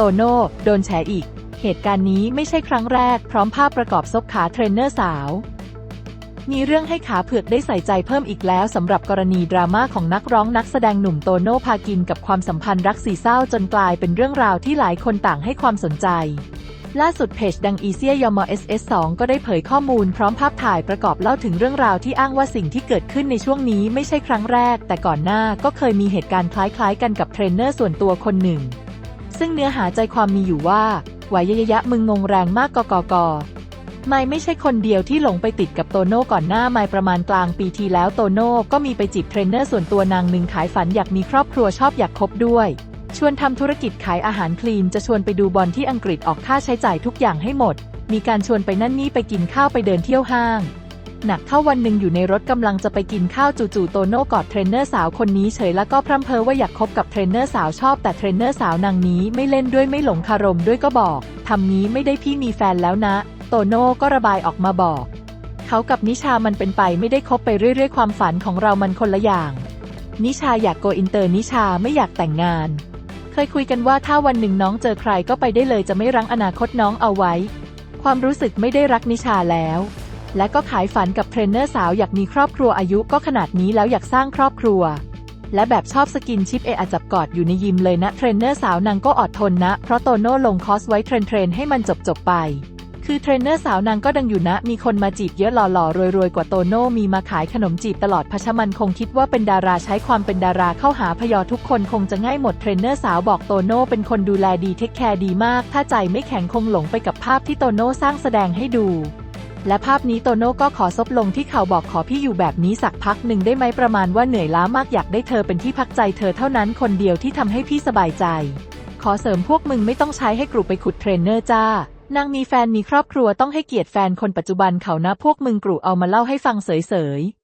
โตโน่โดนแฉอีก เหตุการณ์นี้ไม่ใช่ครั้งแรกพร้อมภาพประกอบซบขาเทรนเนอร์สาว มีเรื่องให้ขาเผือกได้ใส่ใจเพิ่มอีกแล้วสำหรับกรณีดราม่าของนักร้องนักแสดงหนุ่มโตโน่พากินกับความสัมพันธ์รักสีเศร้าจนกลายเป็นเรื่องราวที่หลายคนต่างให้ความสนใจล่าสุดเพจดังอีเซียยมอ SS2 ก็ได้เผยข้อมูลพร้อมภาพถ่ายประกอบเล่าถึงเรื่องราวที่อ้างว่าสิ่งที่เกิดขึ้นในช่วงนี้ไม่ใช่ครั้งแรก แต่ก่อนหน้าก็เคยมีเหตุการณ์คล้ายๆกันกับเทรนเนอร์ส่วนตัวคนหนึ่ง ซึ่งเนื้อหาใจความมีอยู่ว่าไหวายยะยะมึงงงแรงมากกกกไม่ไม่ใช่คนเดียวที่หลงไปติดกับโตโน่ก่อนหน้าไม่ประมาณกลางปีที่แล้วโตโน่ก็มีไปจีบเทรนเนอร์ส่วนตัวนางหนึ่งขายฝันอยากมีครอบครัวชอบอยากคบด้วย ชวนทำธุรกิจขายอาหารคลีนจะชวนไปดูบอลที่อังกฤษออกค่าใช้จ่ายทุกอย่างให้หมด มีการชวนไปนั่นนี่ไปกินข้าวไปเดินเที่ยวห้าง หนักเข้าวันหนึ่งอยู่ในรถกำลังจะไปกินข้าวจู่ๆโตโน่กอดเทรนเนอร์สาวคนนี้เฉยแล้วก็พร่ำเพ้อว่าอยากคบกับเทรนเนอร์สาวชอบแต่เทรนเนอร์สาวนางนี้ไม่เล่นด้วยไม่หลงคารมด้วยก็บอกทำนี้ไม่ได้พี่มีแฟนแล้วนะ โตโน่ก็ระบายออกมาบอก เขากับนิชามันเป็นไปไม่ได้คบไปเรื่อย ๆ ความฝันของเรามันคนละอย่าง นิชาอยากโกอินเตอร์นิชาไม่อยากแต่งงาน เคยคุยกันว่าถ้าวันหนึ่งน้องเจอใครก็ไปได้เลยจะไม่รั้งอนาคตน้องเอาไว้ ความรู้สึกไม่ได้รักนิชาแล้ว และก็ขายฝันกับเทรนเนอร์สาวอยากมีครอบครัวอายุก็ขนาดนี้แล้วอยากสร้างครอบครัว และแบบชอบสกินชิปเออาจับกอดอยู่ในยิมเลยนะเทรนเนอร์สาวนางก็อดทนนะ เพราะโตโน่ลงคอสไว้เทรนเทรนให้มันจบจบไป คือเทรนเนอร์สาวนางก็ดังอยู่นะ มีคนมาจีบเยอะหล่อๆรวยๆกว่าโตโน่มีมาขายขนมจีบตลอดพชมันคงคิดว่าเป็นดาราใช้ความเป็นดาราเข้าหาพยอทุกคนคงจะง่ายหมดเทรนเนอร์สาวบอกโตโน่เป็นคนดูแลดีเทคแคร์ดีมาก ถ้าใจไม่แข็งคงหลงไปกับภาพที่โตโน่สร้างแสดงให้ดู และภาพนี้โตโน่ก็ขอซบลงที่เขาบอกขอพี่อยู่แบบนี้สักพักหนึ่งได้ไหมประมาณว่าเหนื่อยล้ามากอยากได้เธอเป็นที่พักใจเธอเท่านั้นคนเดียวที่ทำให้พี่สบายใจ ขอเสริมพวกมึงไม่ต้องใช้ให้กรุไปขุดเทรนเนอร์จ้านางมีแฟนมีครอบครัวต้องให้เกียรติแฟนคนปัจจุบันเขานะพวกมึงกรุเอามาเล่าให้ฟังเสยๆ